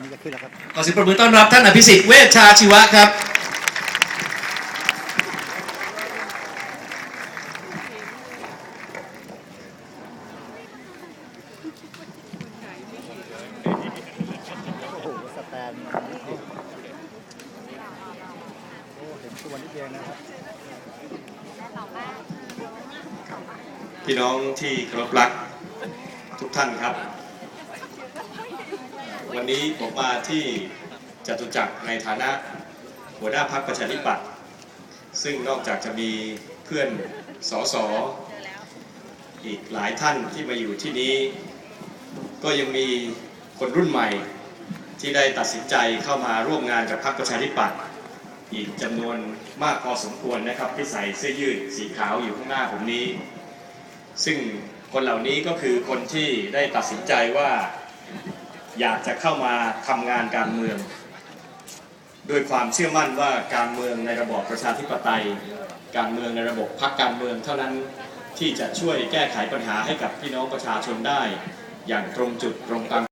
อนนี้จะขึ้นแล้วครับขอเสียงปรบมือต้อนรับท่านอภิสิทธิ์เวชชาชีวะครับ โอ้โหสแตนนิดเดียวโอ้เห็นตัวนิดเดียวนะครับพี่น้องที่เคารพรักทุกท่านครับ วันนี้ผมมาที่จตุจักรในฐานะหัวหน้าพรรคประชาธิปัตย์ซึ่งนอกจากจะมีเพื่อนสสอีกหลายท่านที่มาอยู่ที่นี้ ก็ยังมีคนรุ่นใหม่ที่ได้ตัดสินใจเข้ามาร่วมงานกับพรรคประชาธิปัตย์อีกจำนวนมากพอสมควรนะครับ ที่ใส่เสื้อยืดสีขาวอยู่ข้างหน้าผมนี้ ซึ่งคนเหล่านี้ก็คือคนที่ได้ตัดสินใจว่า อยากจะเข้ามาทำงานการเมือง ด้วยความเชื่อมั่นว่าการเมืองในระบอบประชาธิปไตย การเมืองในระบบพรรคการเมืองเท่านั้นที่จะช่วยแก้ไขปัญหาให้กับพี่น้องประชาชนได้ อย่างตรงจุดตรงตาม